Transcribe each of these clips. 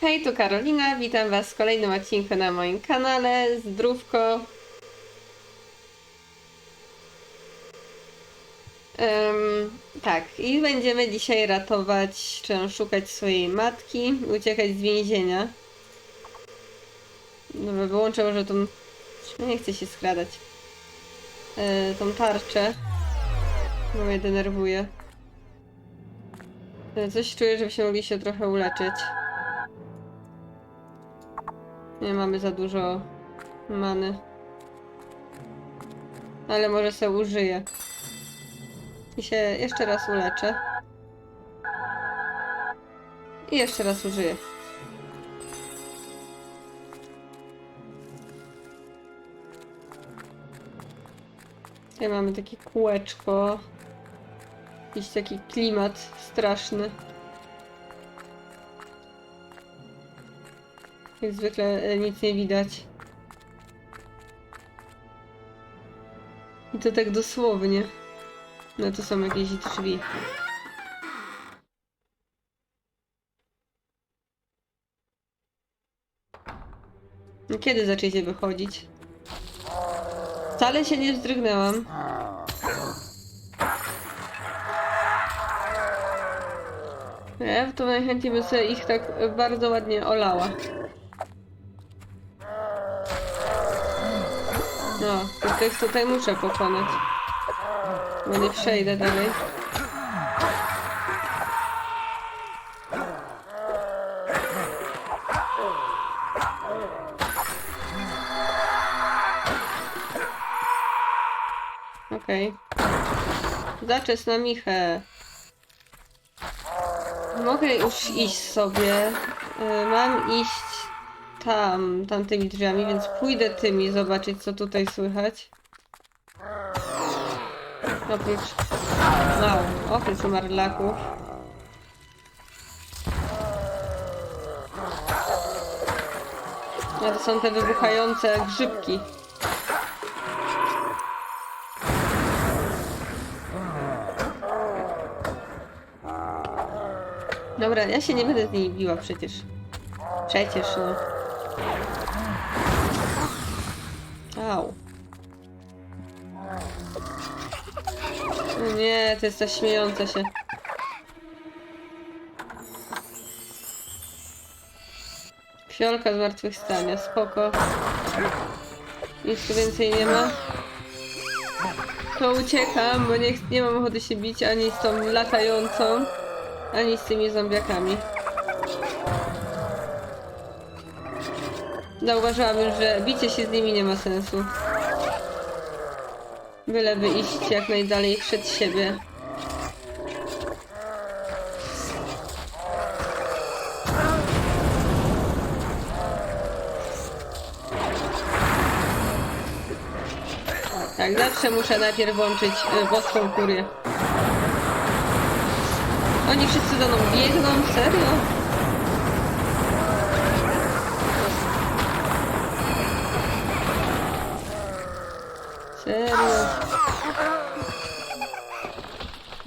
Hej, tu Karolina, witam Was w kolejnym odcinku na moim kanale. Zdrówko. Em, tak, i będziemy dzisiaj ratować, czy szukać swojej matki, uciekać z więzienia. Dobra, wyłączę może tą... Nie chcę się skradać. E, tą tarczę. Bo mnie denerwuje. E, Coś czuję, żebyśmy mogli się trochę uleczyć. Nie mamy za dużo many. Ale może se użyję. I się jeszcze raz uleczę. I jeszcze raz użyję. Tutaj mamy takie kółeczko. Jakiś taki klimat straszny. Jak zwykle e, nic nie widać. I to tak dosłownie. No to są jakieś drzwi. No Kiedy zaczniecie wychodzić? Wcale się nie wzdrygnęłam. Ja to najchętniej bym sobie ich tak bardzo ładnie olała. No, to tych tutaj muszę pokonać. Bo nie przejdę dalej. Okej. Zaczes na Michę. Mogę już iść sobie. Y, Mam iść tam, tamtymi drzwiami, więc pójdę tymi zobaczyć, co tutaj słychać. Oprócz... Wow, oprócz marlaków. A to są te wybuchające grzybki. Dobra, ja się nie będę z nimi biła przecież. Przecież, no. Au. O Nie, to jest ta śmiejąca się. Fiolka zmartwychwstania, spoko. Nic tu więcej nie ma. To uciekam, bo nie, nie mam ochoty się bić ani z tą latającą, ani z tymi zombiakami. Zauważyłabym, że bicie się z nimi nie ma sensu. Byleby iść jak najdalej przed siebie. Tak, zawsze muszę najpierw włączyć y, boską kurię. Oni wszyscy za mną biegną? Serio?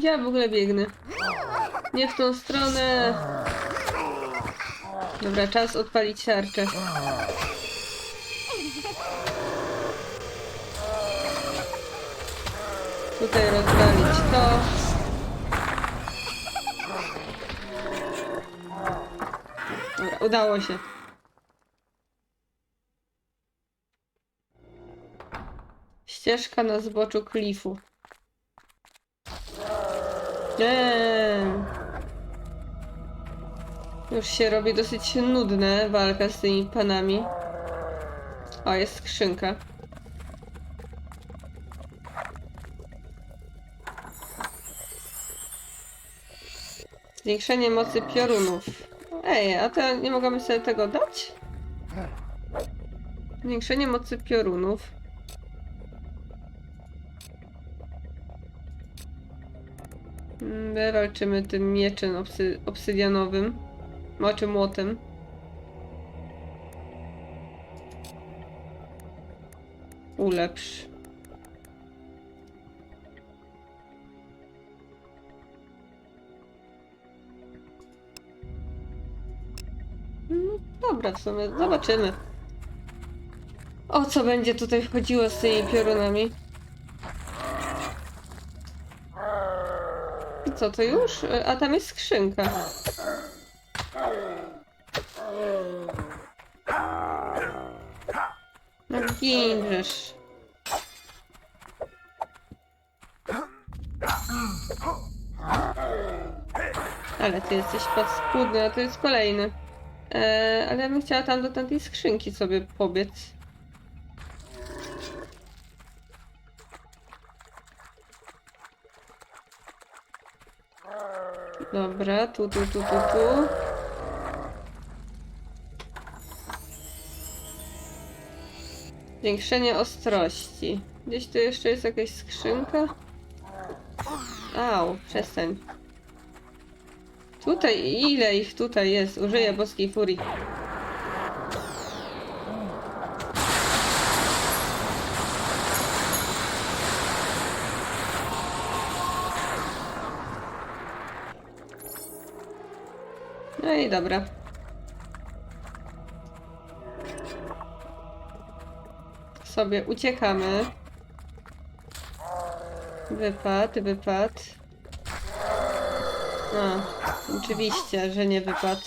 Ja w ogóle biegnę. Nie w tą stronę. Dobra, czas odpalić tarczę. Tutaj rozwalić to. Dobra, udało się. Ścieżka na zboczu klifu. Już się robi dosyć nudne walka z tymi panami. O, jest skrzynka. Zwiększenie mocy piorunów. Ej, a to nie mogamy sobie tego dać? Zwiększenie mocy piorunów. My walczymy tym mieczem obsy obsydianowym. Moczym młotem. Ulepsz. No Dobra, w sumie zobaczymy. O co będzie tutaj wchodziło z tymi piorunami? I co, to już? A tam jest skrzynka. No ginżysz. Ale ty jesteś paskudny, a to jest kolejny. E, ale ja bym chciała tam do tamtej skrzynki sobie pobiec. Dobra, tu, tu, tu, tu, tu. Zwiększenie ostrości. Gdzieś tu jeszcze jest jakaś skrzynka? Au, przestań. Tutaj, ile ich tutaj jest? Użyję boskiej furii. No i dobra. Sobie uciekamy. Wypad, wypad. No, oczywiście, że nie wypadł.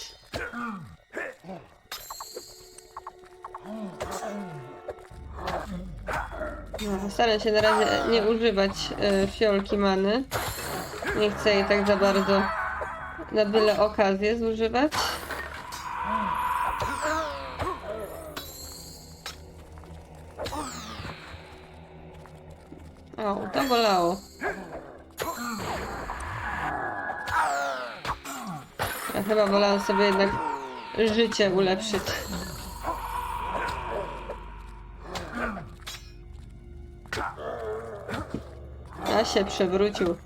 No, staram się na razie nie używać e, fiolki many. Nie chcę jej tak za bardzo na byle okazję zużywać. O, to bolało. Ja chyba wolałam sobie jednak życie ulepszyć. A się przewrócił.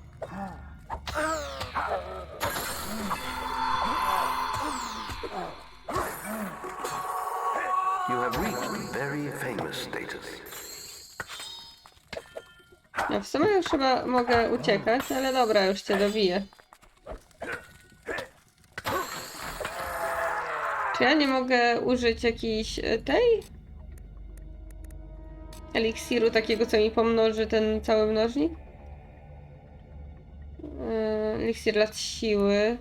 Mogę uciekać, ale dobra, już cię dobiję. Czy ja nie mogę użyć jakiejś e, tej? Eliksiru takiego, co mi pomnoży ten cały mnożnik? Yy, Eliksir lat siły.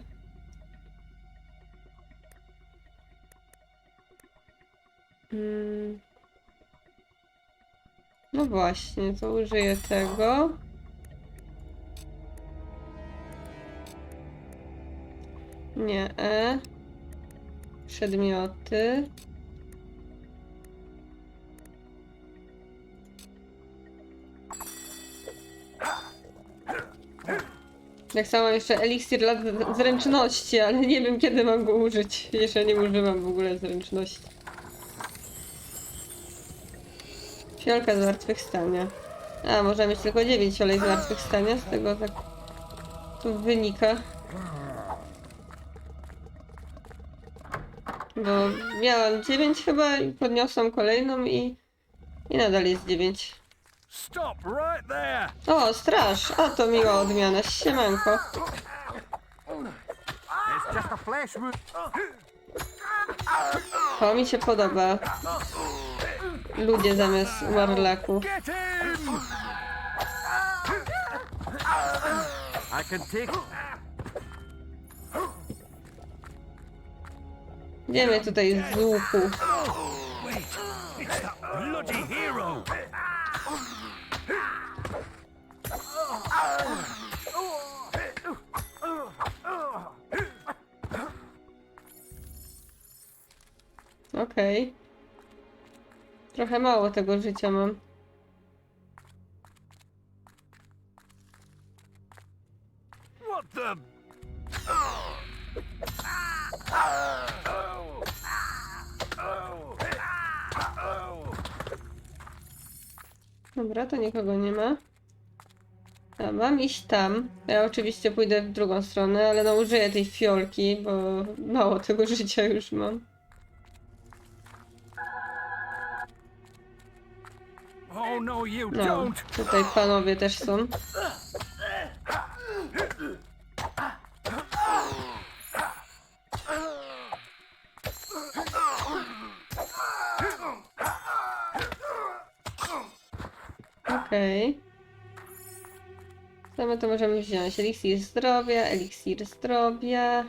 Mm. No właśnie, to użyję tego. Nie, E. Przedmioty. Tak samo jeszcze eliksir dla z- zręczności, ale nie wiem kiedy mam go użyć. Jeszcze nie używam w ogóle zręczności. Fiolka zmartwychwstania. A, można mieć tylko 9 fiolek zmartwychwstania, z tego tak tu wynika. Bo miałam 9 chyba i podniosłam kolejną i, i nadal jest 9. Stop right there! O, straż! A to miła odmiana, siemanko. It's just a flesh wound. To mi się podoba. Ludzie zamiast warlaku. Get him! I can take. Gdzie mnie tutaj z łuku? Okej. Trochę mało tego życia mam. To nikogo nie ma. A, mam iść tam. Ja oczywiście pójdę w drugą stronę, ale no użyję tej fiolki, bo mało tego życia już mam. Oh no, No, tutaj panowie też są. Okej. Co my to możemy wziąć? Eliksir zdrowia, eliksir zdrowia.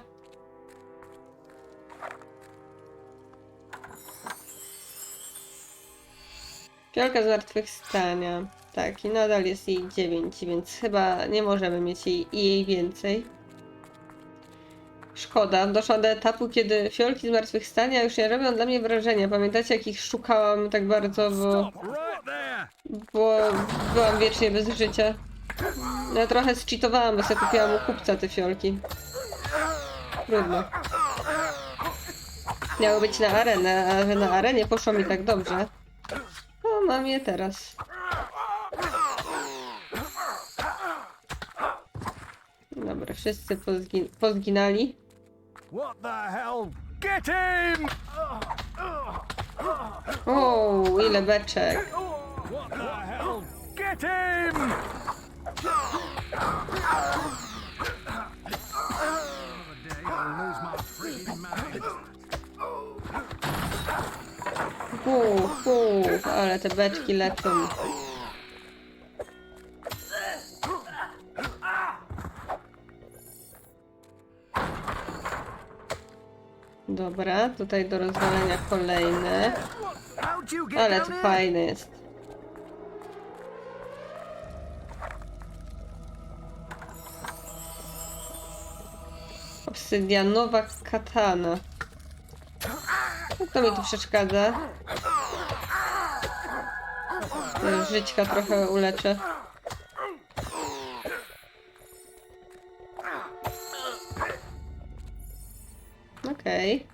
Fiolka zmartwychwstania. Tak, i nadal jest jej 9, więc chyba nie możemy mieć jej, jej więcej. Szkoda, doszłam do etapu, kiedy fiolki zmartwychwstania już nie robią dla mnie wrażenia. Pamiętacie, jak ich szukałam tak bardzo, bo. Bo byłam wiecznie bez życia. Ja trochę zcheatowałam, bo sobie kupiłam u kupca te fiolki. Trudno. Miało być na arenę, a na arenie poszło mi tak dobrze. No, mam je teraz. Dobra, wszyscy pozgin pozginali. What the hell? Get him! O, ile beczek. Him! Uf, uf, ale te beczki lecą. Dobra, tutaj do rozwalenia kolejne. Ale to fajne jest. Obsydianowa katana. To mi tu przeszkadza. Żyćka trochę uleczę. Okej.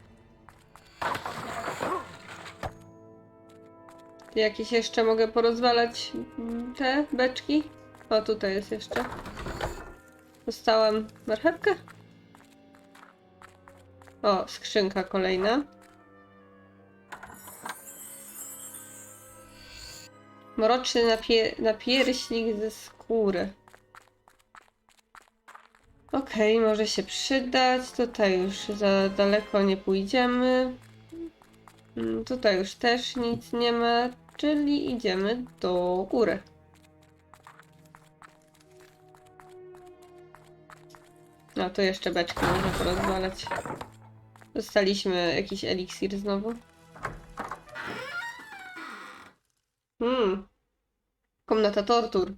Jakieś jeszcze mogę porozwalać te beczki? O, tutaj jest jeszcze. Dostałam marchewkę? O, skrzynka kolejna. Mroczny napie napierśnik ze skóry. Okej, może się przydać. Tutaj już za daleko nie pójdziemy. Mm, Tutaj już też nic nie ma, czyli idziemy do góry. No to jeszcze beczki można porozwalać. Dostaliśmy jakiś eliksir znowu. Hmm. Komnata tortur.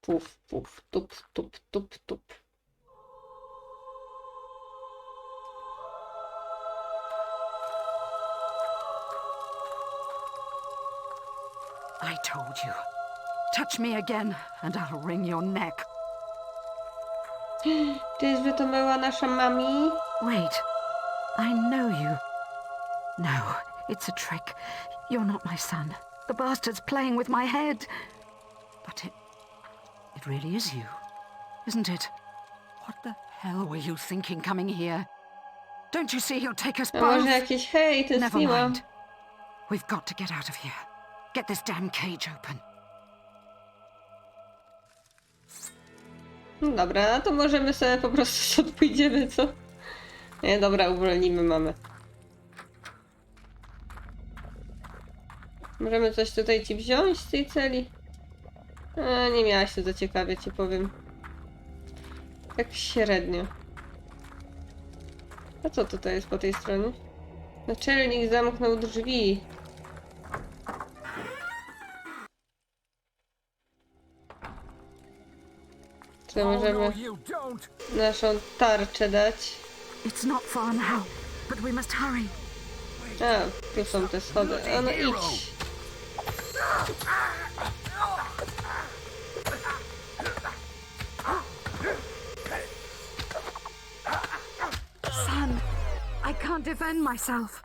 Puf, puf, tup, tup, tup, tup. I told you. Touch me again, and I'll wring your neck. Czyżby to była nasza mami? Wait, I know you. No, it's a trick. You're not my son. The bastard's playing with my head. But it. It really is you, isn't it? What the hell were you thinking coming here? Don't you see he'll take us both? Never mind. We've got to get out of here. Get this damn cage open. No Dobra, to możemy sobie po prostu stąd pójdziemy, co? Nie, dobra, uwolnimy mamy. Możemy coś tutaj ci wziąć z tej celi? A, nie miałaś to zaciekawia, ci powiem. Tak średnio. A co tutaj jest po tej stronie? Naczelnik zamknął drzwi. Co Oh, możemy no, naszą tarczę dać? It's not far now, but we must hurry. A, tu są te schody. A no idź. Son, I can't defend myself.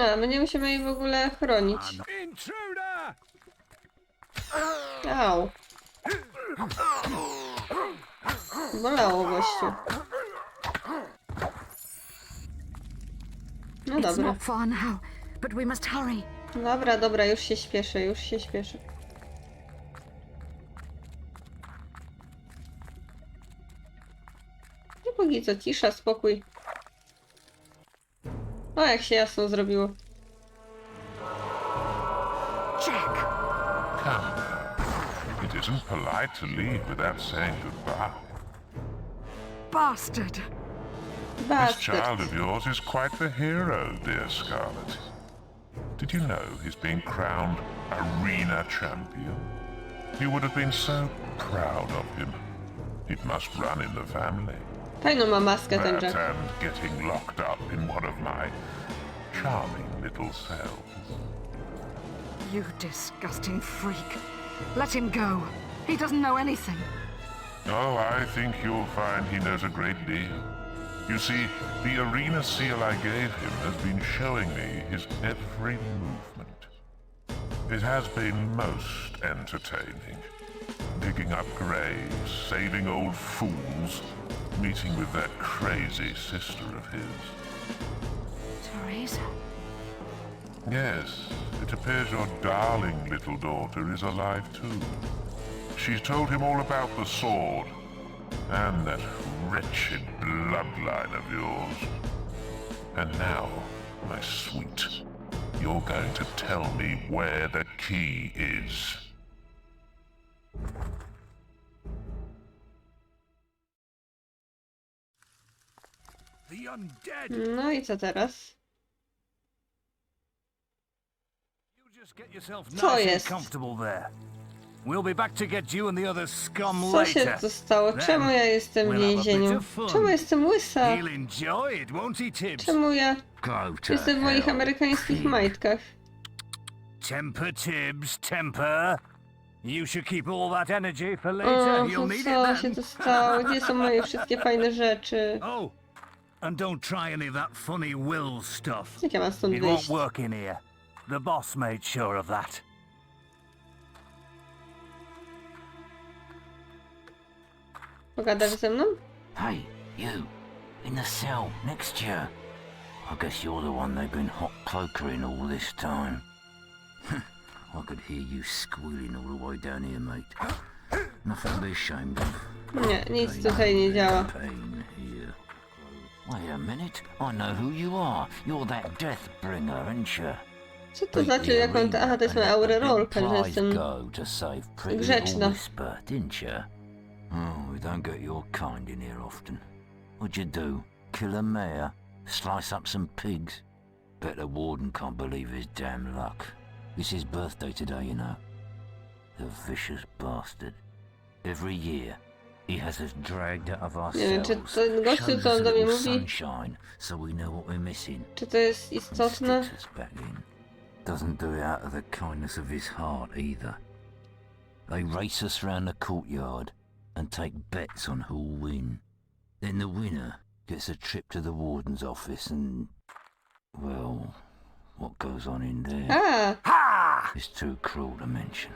A, my nie musimy jej w ogóle chronić. Intruder! Au. Bolało gościu. No It's dobra. not far now, but we must hurry. Dobra, dobra, już się śpieszę, już się śpieszę. No póki co cisza, spokój. O, jak się jasno zrobiło. Now. It isn't polite to leave without saying goodbye. Bastard! This child of yours is quite the hero, dear Scarlet. Did you know he's being crowned arena champion? You would have been so proud of him. It must run in the family. Fajną ma maskę ten That Jack. and getting locked up in one of my charming little cells. You disgusting freak. Let him go. He doesn't know anything. Oh, I think you'll find he knows a great deal. You see, the arena seal I gave him has been showing me his every movement. It has been most entertaining. Digging up graves, saving old fools, meeting with that crazy sister of his. Teresa? Yes, it appears your darling little daughter is alive too. She's told him all about the sword and that wretched bloodline of yours. And now, my sweet, you're going to tell me where the key is. The undead. No i co teraz? Other scum Co się tu stało? Czemu ja jestem w więzieniu? Czemu jestem łysa? Czemu ja to jestem w moich amerykańskich majtkach? Temper, Tibbs, temper. You should keep all that energy for later. to You'll need co się tu stało? Gdzie są moje wszystkie fajne rzeczy? Oh, and don't try any of that funny will stuff. Jak ja mam stąd It won't wyjść? work in here. The boss made sure of that. Pogadasz ze mną? Hey, you. In the cell, next to you. I guess you're the one they've been hot cloakering all this time. I could hear you squealing all the way down here, mate. Nothing to be ashamed of. Nie, nic tutaj nie działa. Pain here. Wait a minute. I know who you are. You're that Deathbringer, aren't you? Co to znaczy, jak mam... Aha, to jest moja aurorolka, że jestem... go to save pretty grzeczna. didn't you? Oh, we don't get your kind in here often. What'd you do? Kill a mare? Slice up some pigs? Bet the warden can't believe his damn luck. It's his birthday today, you know. The vicious bastard. Every year, he has us dragged out of our Nie wiem, czy cells, shows us a little sunshine, so we know what we're missing. Czy to jest and istotne? sticks us back in. Doesn't do it out of the kindness of his heart either. They race us round the courtyard and take bets on who'll win. Then the winner gets a trip to the warden's office and, well, what goes on in there A, Ha! is too cruel to mention.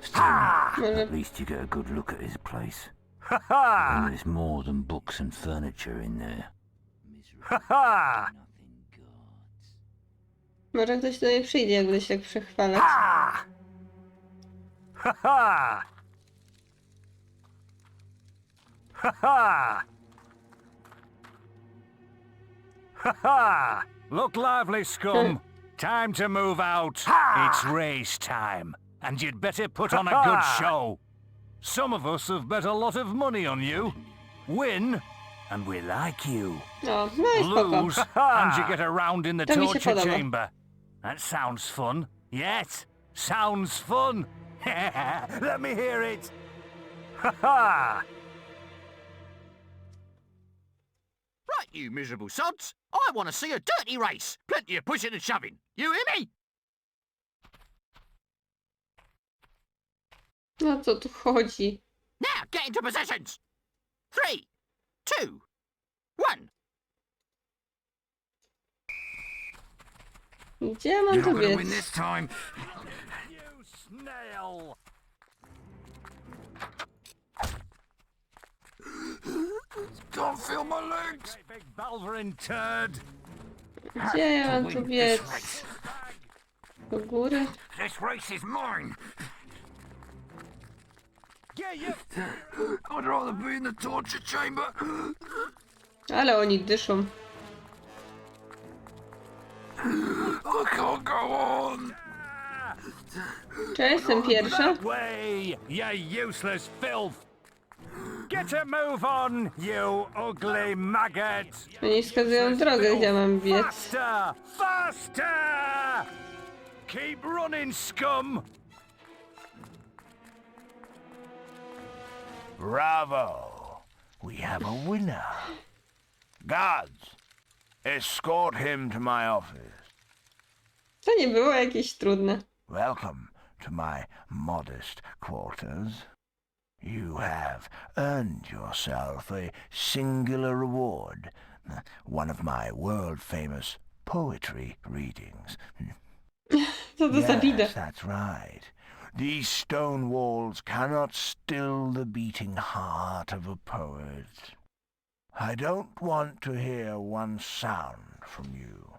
Still, może... at least you get a good look at his place. Ha ha! And there's more than books and furniture in there. Ha ha! Nothing guards. Może ktoś do mnie przyjdzie, jak będę się tak przechwalać. Ha! Ha ha! Ha ha! Ha ha! Look lively, scum. Hmm. Time to move out. It's race time, and you'd better put on a good show. Some of us have bet a lot of money on you. Win, and we like you. O, no i spoko. Lose, and you get around in the To mi się torture podoba. chamber. That sounds fun. Yes, sounds fun. Let me hear it. Ha ha! Right, you miserable sods. I want to see a dirty race. Plenty of pushing and shoving. You hear me? No co tu chodzi? Now, get into positions. Three, two, Gdzie ja mam win biec? this time. You snail! Can't feel my legs. Great big Balverin turd! Gdzie ja mam tu Win biec? this race. Do góry? This race is mine. Get you! I'd rather be in the torture chamber. Ale oni dyszą. I can't go on. Czy ja jestem pierwsza? Way, you useless filth! Get a move on, you ugly maggot! Oni wskazują drogę, gdzie mam biec. Faster! Faster! Keep running, scum! Bravo! We have a winner. Guards, escort him to my office. To nie było jakieś trudne. Welcome to my modest quarters. You have earned yourself a singular reward, one of my world-famous poetry readings. Co to za bida? Yes, that's right. These stone walls cannot still the beating heart of a poet. I don't want to hear one sound from you.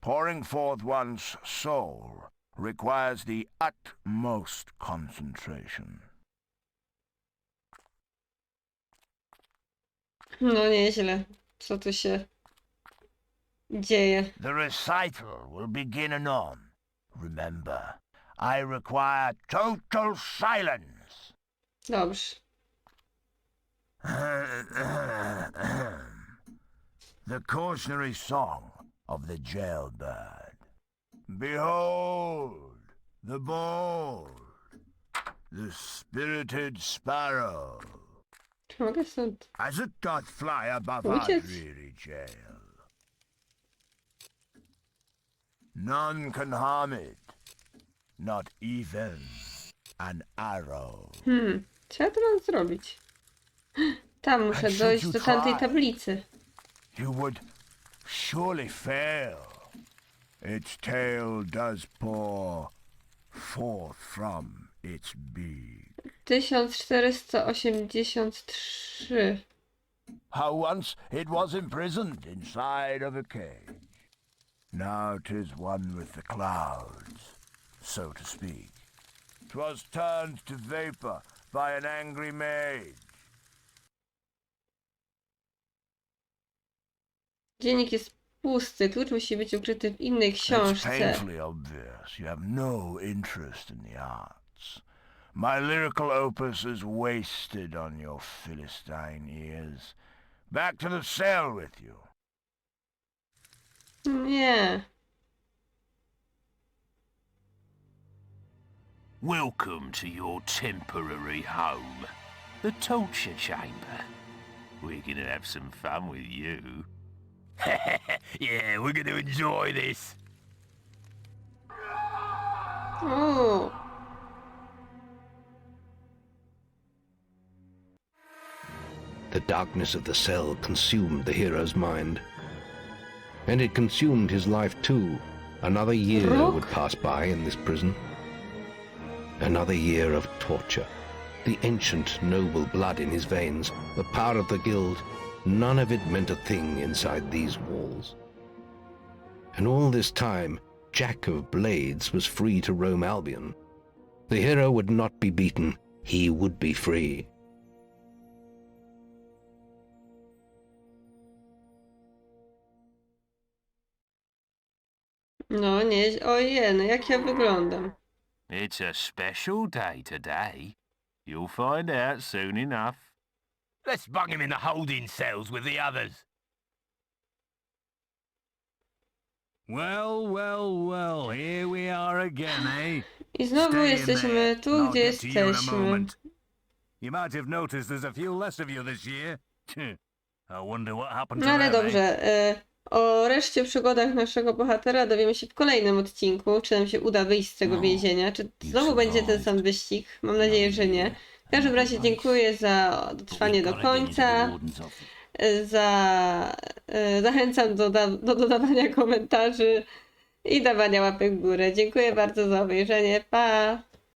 Pouring forth one's soul requires the utmost concentration. No nieźle. Co tu się dzieje? The recital will begin anon. Remember, I require total silence. Dobrze. the cautionary song of the jailbird. Behold, the bold, the spirited sparrow, Czy as it doth fly above our dreary jail. None can harm it, not even an arrow. Hmm, ja tu zrobić? Tam muszę dojść you do tamtej try? tablicy. you would surely fail. Its tail does pour forth from its beak. 1483. How once it was imprisoned inside of a cage. Now 'tis one with the clouds, so to speak. 'Twas turned to vapor by an angry mage. Dziennik jest pusty. Klucz musi być ukryty w innej It's książce. painfully obvious you have no interest in the arts. My lyrical opus is wasted on your Philistine ears. Back to the cell with you. Nie. Welcome to your temporary home, the torture chamber. We're gonna have some fun with you. yeah, we're gonna enjoy this. O, The darkness of the cell consumed the hero's mind. And it consumed his life too. Another year Rook? would pass by in this prison. Another year of torture. The ancient noble blood in his veins, the power of the guild, none of it meant a thing inside these walls. And all this time, Jack of Blades was free to roam Albion. The hero would not be beaten, he would be free. no nie. Ojej, no jak ja wyglądam. It's a special day today. You'll find out soon enough. Let's bung him in the holding cells with the others. Well, well, well, here we are again, eh? I znowu Stay in jesteśmy there, tu, gdzie get to you in a jesteśmy. moment. You might have noticed there's a few less of you this year. I wonder what happened to No ale them, eh? dobrze. e, O reszcie przygodach naszego bohatera dowiemy się w kolejnym odcinku. Czy nam się uda wyjść z tego No, więzienia? Czy znowu będzie ten sam wyścig? Mam nadzieję, że nie. W każdym razie dziękuję za dotrwanie do końca. e, Za, e, zachęcam do, do dodawania komentarzy i dawania łapek w górę. Dziękuję bardzo za obejrzenie. Pa!